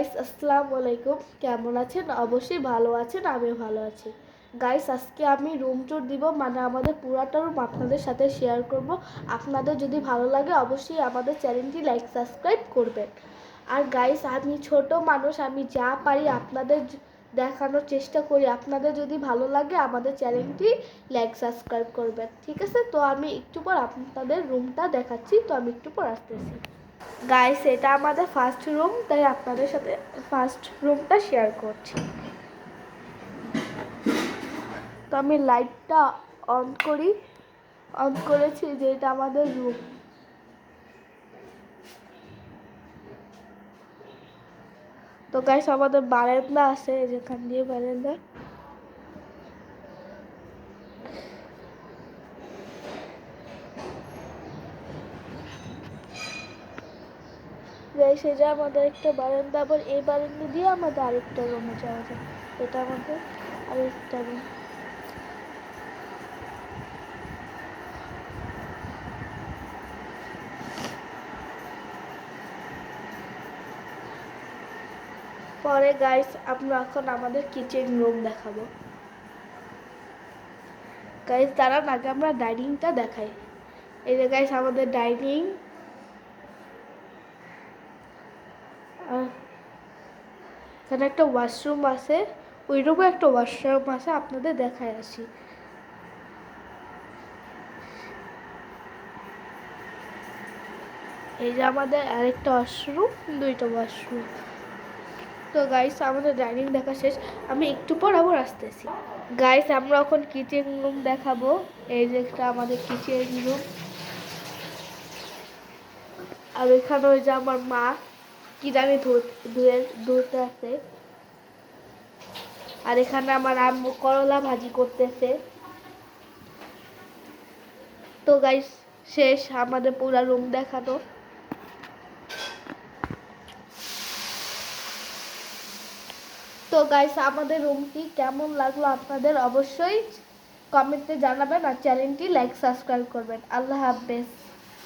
Guys আসসালামু আলাইকুম। কেমন আছেন? অবশ্যই ভালো আছেন, আমিও ভালো আছি। গাইস আজকে আমি রুম ট্যুর দিব মানে আমাদের পুরাটা রুম আপনাদের সাথে শেয়ার করব। আপনাদের যদি ভালো লাগে, অবশ্যই আমাদের চ্যানেলটি লাইক সাবস্ক্রাইব করবেন। আর গাইস আমি ছোট মানুষ, আমি যা পারি আপনাদের দেখানোর চেষ্টা করি। আপনাদের যদি ভালো লাগে, আমাদের চ্যানেলটি লাইক সাবস্ক্রাইব করবেন। ঠিক আছে? তো আমি একটু পর আপনাদের রুমটা দেখাচ্ছি, তো আমি একটু পর আসতেছি। গাইস এটা আমাদের ফার্স্ট রুম তাই আপনাদের সাথে ফার্স্ট রুমটা শেয়ার করছি। তো আমি লাইটটা অন করি অন করেছি যে এটা আমাদের রুম তো গাইস আমাদের বারান্দা আছে, যেখান দিয়ে বারান্দা। গাইস এই যে, আমাদের একটা বারান্দা আবার এই বারান্দা দিয়ে আমাদের আরেকটা রুমে যাওয়া যায় এটা আমাদের আরেকটা রুম পরে গাইস আমরা এখন আমাদের কিচেন রুম দেখাবো। গাইস দাঁড়ান, আগে আমরা ডাইনিংটা দেখাই। এই যে গাইস আমাদের ডাইনিং এখানে একটা ওয়াশরুম আছে, ওই রুমে একটা ওয়াশরুম আছে, আপনাদের দেখায় আসি। এই যে আমাদের আরেকটা ওয়াশরুম, দুইটা ওয়াশরুম। তো গাইস আমাদের ডাইনিং দেখা শেষ। আমি একটু পর আবার আসতেছি। গাইস আমরা এখন কিচেন রুম দেখাবো। এই যে একটা আমাদের কিচেন রুম আর এখানে ওই যে আমার মা কি ধু- ধুয়ে ধুতে আছে। আর এখানে আমার আম্মু করলা ভাজি করতেছে। তো গাইস শেষ, আমাদের পুরা রুম দেখানো। তো গাইস আমাদের রুমটি কেমন লাগল আপনাদের অবশ্যই কমেন্টে জানাবেন আর চ্যানেলটি লাইক সাবস্ক্রাইব করবেন। আল্লাহ হাফেজ।